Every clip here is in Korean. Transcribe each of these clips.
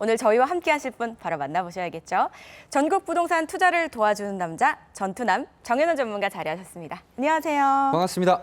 오늘 저희와 함께 하실 분 바로 만나보셔야겠죠. 전국 부동산 투자를 도와주는 남자 전투남 정현원 전문가 자리하셨습니다. 안녕하세요. 반갑습니다.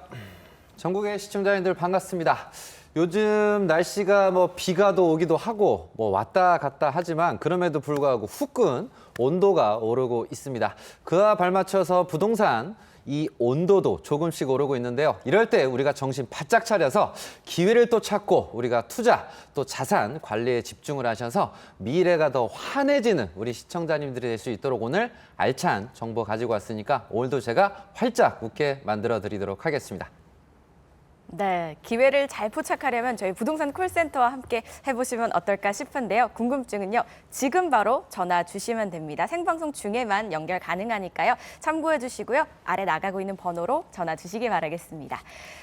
전국의 시청자님들 반갑습니다. 요즘 날씨가 뭐 비가도 오기도 하고 뭐 왔다 갔다 하지만 그럼에도 불구하고 후끈 온도가 오르고 있습니다. 그와 발맞춰서 부동산 이 온도도 조금씩 오르고 있는데요. 이럴 때 우리가 정신 바짝 차려서 기회를 또 찾고 우리가 투자 또 자산 관리에 집중을 하셔서 미래가 더 환해지는 우리 시청자님들이 될 수 있도록 오늘 알찬 정보 가지고 왔으니까 오늘도 제가 활짝 웃게 만들어 드리도록 하겠습니다. 네, 기회를 잘 포착하려면 저희 부동산 콜센터와 함께 해보시면 어떨까 싶은데요. 궁금증은요, 지금 바로 전화 주시면 됩니다. 생방송 중에만 연결 가능하니까요. 참고해 주시고요. 아래 나가고 있는 번호로 전화 주시기 바라겠습니다.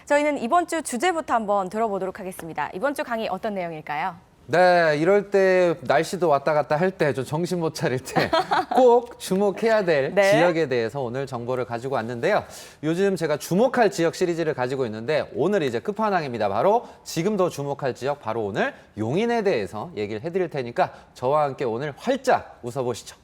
저희는 이번 주 주제부터 한번 들어보도록 하겠습니다. 이번 주 강의 어떤 내용일까요? 네, 이럴 때 날씨도 왔다 갔다 할 때 좀 정신 못 차릴 때 꼭 주목해야 될 네. 지역에 대해서 오늘 정보를 가지고 왔는데요. 요즘 제가 주목할 지역 시리즈를 가지고 있는데 오늘 이제 끝판왕입니다. 바로 지금도 주목할 지역 바로 오늘 용인에 대해서 얘기를 해드릴 테니까 저와 함께 오늘 활짝 웃어보시죠.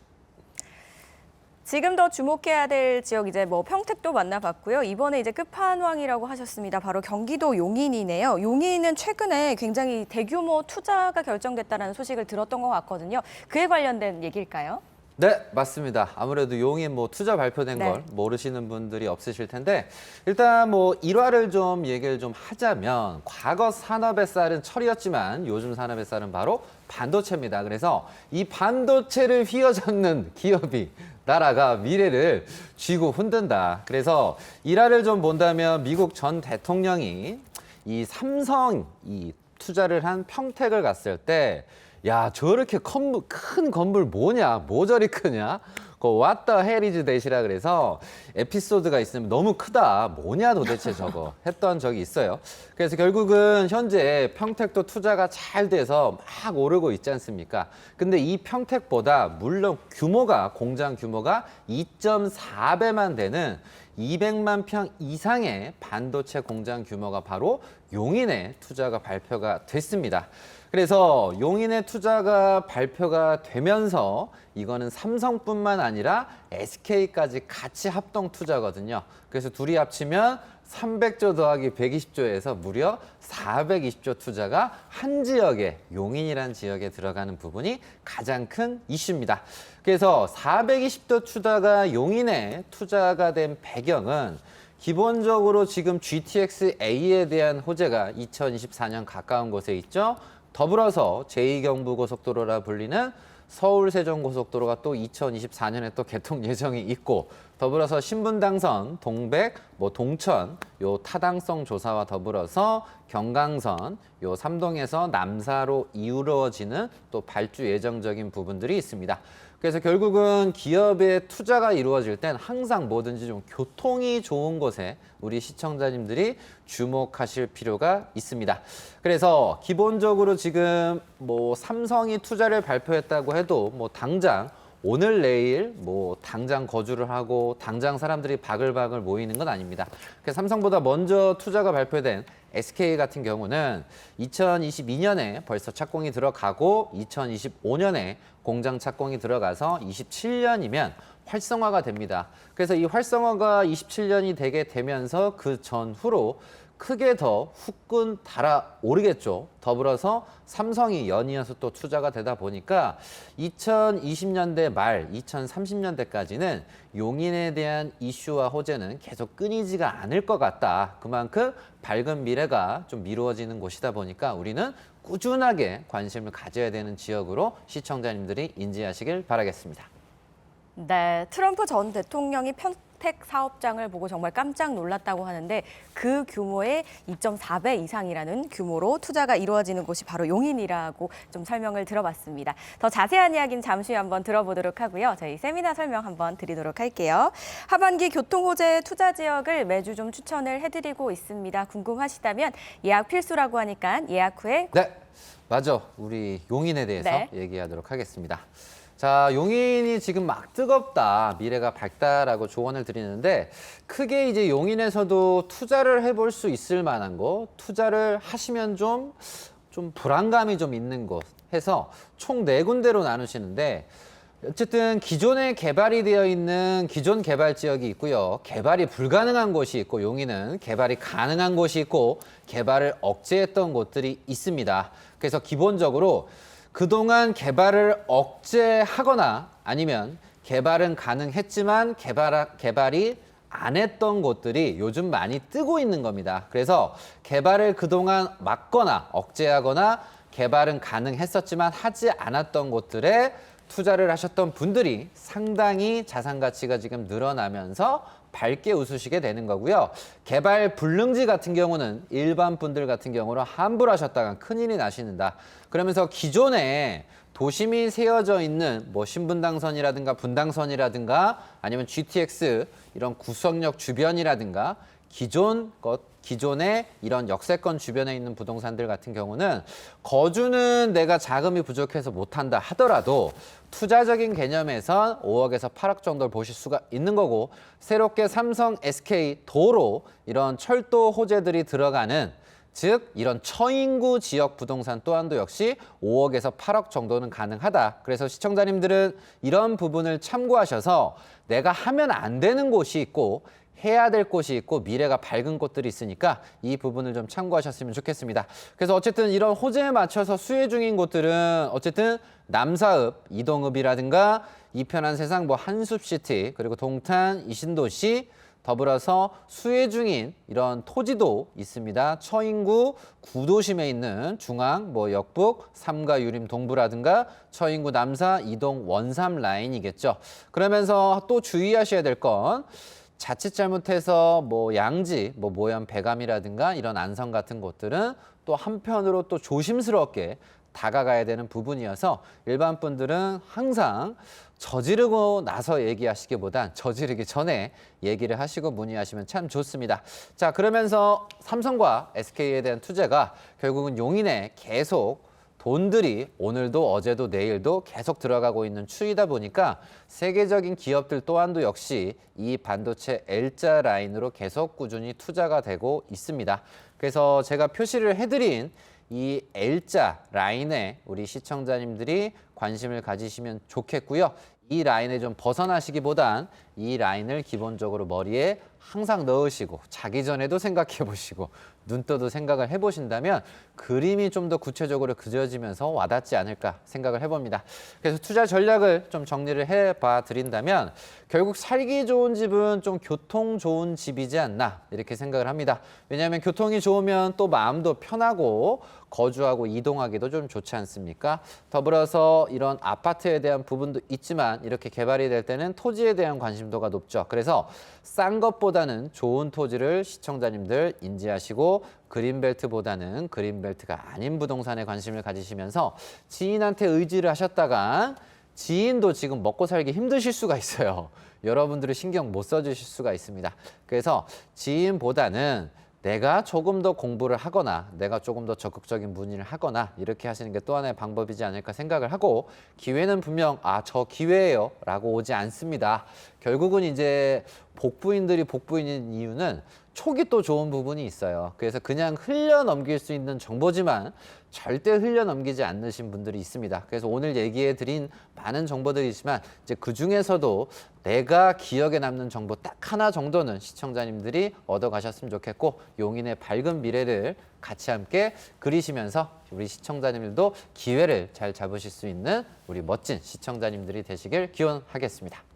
지금 더 주목해야 될 지역 이제 뭐 평택도 만나봤고요. 이번에 이제 끝판왕이라고 하셨습니다. 바로 경기도 용인이네요. 용인은 최근에 굉장히 대규모 투자가 결정됐다는 소식을 들었던 것 같거든요. 그에 관련된 얘기일까요? 네, 맞습니다. 아무래도 용인 뭐 투자 발표된 네. 걸 모르시는 분들이 없으실 텐데 일단 뭐 일화를 좀 얘기를 좀 하자면 과거 산업의 쌀은 철이었지만 요즘 산업의 쌀은 바로 반도체입니다. 그래서 이 반도체를 휘어잡는 기업이 나라가 미래를 쥐고 흔든다. 그래서 일화를 좀 본다면 미국 전 대통령이 이 삼성 이 투자를 한 평택을 갔을 때 야 저렇게 건물, 큰 건물 뭐냐? 뭐 저리 크냐? 그 왔다 헤리즈 대시라 그래서 에피소드가 있으면 너무 크다. 뭐냐 도대체 저거? 했던 적이 있어요. 그래서 결국은 현재 평택도 투자가 잘 돼서 막 오르고 있지 않습니까? 근데 이 평택보다 물론 규모가 공장 규모가 2.4배만 되는 200만 평 이상의 반도체 공장 규모가 바로 용인에 투자가 발표가 됐습니다. 그래서 용인의 투자가 발표가 되면서 이거는 삼성뿐만 아니라 SK까지 같이 합동 투자거든요. 그래서 둘이 합치면 300조 더하기 120조에서 무려 420조 투자가 한 지역에 용인이란 지역에 들어가는 부분이 가장 큰 이슈입니다. 그래서 420조 투자가 용인에 투자가 된 배경은 기본적으로 지금 GTX A에 대한 호재가 2024년 가까운 곳에 있죠. 더불어서 제2경부고속도로라 불리는 서울 세종고속도로가 또 2024년에 또 개통 예정이 있고 더불어서 신분 당선, 동백, 뭐 동천 요 타당성 조사와 더불어서 경강선 요 삼동에서 남사로 이루어지는 또 발주 예정적인 부분들이 있습니다. 그래서 결국은 기업의 투자가 이루어질 땐 항상 뭐든지 좀 교통이 좋은 곳에 우리 시청자님들이 주목하실 필요가 있습니다. 그래서 기본적으로 지금 뭐 삼성이 투자를 발표했다고 해도 뭐 당장 오늘 내일 뭐 당장 거주를 하고 당장 사람들이 바글바글 모이는 건 아닙니다. 삼성보다 먼저 투자가 발표된 SK 같은 경우는 2022년에 벌써 착공이 들어가고 2025년에 공장 착공이 들어가서 27년이면 활성화가 됩니다. 그래서 이 활성화가 27년이 되게 되면서 그 전후로 크게 더 후끈 달아오르겠죠. 더불어서 삼성이 연이어서 또 투자가 되다 보니까 2020년대 말 2030년대까지는 용인에 대한 이슈와 호재는 계속 끊이지가 않을 것 같다. 그만큼 밝은 미래가 좀 미루어지는 곳이다 보니까 우리는 꾸준하게 관심을 가져야 되는 지역으로 시청자님들이 인지하시길 바라겠습니다. 네, 트럼프 전 대통령이 평택 사업장을 보고 정말 깜짝 놀랐다고 하는데 그 규모의 2.4배 이상이라는 규모로 투자가 이루어지는 곳이 바로 용인이라고 좀 설명을 들어봤습니다. 더 자세한 이야기는 잠시 후에 한번 들어보도록 하고요. 저희 세미나 설명 한번 드리도록 할게요. 하반기 교통 호재 투자 지역을 매주 좀 추천을 해드리고 있습니다. 궁금하시다면 예약 필수라고 하니까 예약 후에 네, 맞아. 우리 용인에 대해서 네. 얘기하도록 하겠습니다. 자, 용인이 지금 막 뜨겁다, 미래가 밝다라고 조언을 드리는데 크게 이제 용인에서도 투자를 해볼 수 있을 만한 곳, 투자를 하시면 좀, 좀 불안감이 좀 있는 곳, 해서 총 네 군데로 나누시는데 어쨌든 기존에 개발이 되어 있는 기존 개발 지역이 있고요. 개발이 불가능한 곳이 있고 용인은 개발이 가능한 곳이 있고 개발을 억제했던 곳들이 있습니다. 그래서 기본적으로 그동안 개발을 억제하거나 아니면 개발은 가능했지만 개발, 개발이 안 했던 곳들이 요즘 많이 뜨고 있는 겁니다. 그래서 개발을 그동안 막거나 억제하거나 개발은 가능했었지만 하지 않았던 곳들에 투자를 하셨던 분들이 상당히 자산 가치가 지금 늘어나면서 밝게 웃으시게 되는 거고요. 개발 불능지 같은 경우는 일반 분들 같은 경우는 환불하셨다가 큰일이 나시는다. 그러면서 기존에 도심이 세워져 있는 뭐 신분당선이라든가 분당선이라든가 아니면 GTX 이런 구성역 주변이라든가 기존 것 기존의 이런 역세권 주변에 있는 부동산들 같은 경우는 거주는 내가 자금이 부족해서 못한다 하더라도 투자적인 개념에선 5억에서 8억 정도를 보실 수가 있는 거고 새롭게 삼성, SK, 도로 이런 철도 호재들이 들어가는 즉 이런 처인구 지역 부동산 또한도 역시 5억에서 8억 정도는 가능하다. 그래서 시청자님들은 이런 부분을 참고하셔서 내가 하면 안 되는 곳이 있고 해야 될 곳이 있고 미래가 밝은 곳들이 있으니까 이 부분을 좀 참고하셨으면 좋겠습니다. 그래서 어쨌든 이런 호재에 맞춰서 수혜 중인 곳들은 어쨌든 남사읍, 이동읍이라든가 이편한 세상 뭐 한숲시티 그리고 동탄, 이신도시 더불어서 수혜 중인 이런 토지도 있습니다. 처인구 구도심에 있는 중앙, 뭐 역북, 삼가 유림 동부라든가 처인구 남사 이동 원삼 라인이겠죠. 그러면서 또 주의하셔야 될 건 자칫 잘못해서 뭐 양지, 뭐 모현 배감이라든가 이런 안성 같은 곳들은 또 한편으로 또 조심스럽게 다가가야 되는 부분이어서 일반 분들은 항상 저지르고 나서 얘기하시기보단 저지르기 전에 얘기를 하시고 문의하시면 참 좋습니다. 자, 그러면서 삼성과 SK에 대한 투자가 결국은 용인에 계속 돈들이 오늘도 어제도 내일도 계속 들어가고 있는 추이다 보니까 세계적인 기업들 또한도 역시 이 반도체 L자 라인으로 계속 꾸준히 투자가 되고 있습니다. 그래서 제가 표시를 해드린 이 L자 라인에 우리 시청자님들이 관심을 가지시면 좋겠고요. 이 라인에 좀 벗어나시기보단 이 라인을 기본적으로 머리에 항상 넣으시고 자기 전에도 생각해 보시고 눈 떠도 생각을 해 보신다면 그림이 좀 더 구체적으로 그려지면서 와닿지 않을까 생각을 해봅니다. 그래서 투자 전략을 좀 정리를 해 봐 드린다면 결국 살기 좋은 집은 좀 교통 좋은 집이지 않나 이렇게 생각을 합니다. 왜냐하면 교통이 좋으면 또 마음도 편하고 거주하고 이동하기도 좀 좋지 않습니까? 더불어서 이런 아파트에 대한 부분도 있지만 이렇게 개발이 될 때는 토지에 대한 관심 도가 높죠. 그래서 싼 것보다는 좋은 토지를 시청자님들 인지하시고 그린벨트보다는 그린벨트가 아닌 부동산에 관심을 가지시면서 지인한테 의지를 하셨다가 지인도 지금 먹고 살기 힘드실 수가 있어요. 여러분들이 신경 못 써주실 수가 있습니다. 그래서 지인보다는 내가 조금 더 공부를 하거나 내가 조금 더 적극적인 문의를 하거나 이렇게 하시는 게 또 하나의 방법이지 않을까 생각을 하고 기회는 분명 아 저 기회예요 라고 오지 않습니다. 결국은 이제 복부인들이 복부인인 이유는 촉이 또 좋은 부분이 있어요. 그래서 그냥 흘려 넘길 수 있는 정보지만 절대 흘려 넘기지 않으신 분들이 있습니다. 그래서 오늘 얘기해 드린 많은 정보들이 있지만 이제 그 중에서도 내가 기억에 남는 정보 딱 하나 정도는 시청자님들이 얻어 가셨으면 좋겠고 용인의 밝은 미래를 같이 함께 그리시면서 우리 시청자님들도 기회를 잘 잡으실 수 있는 우리 멋진 시청자님들이 되시길 기원하겠습니다.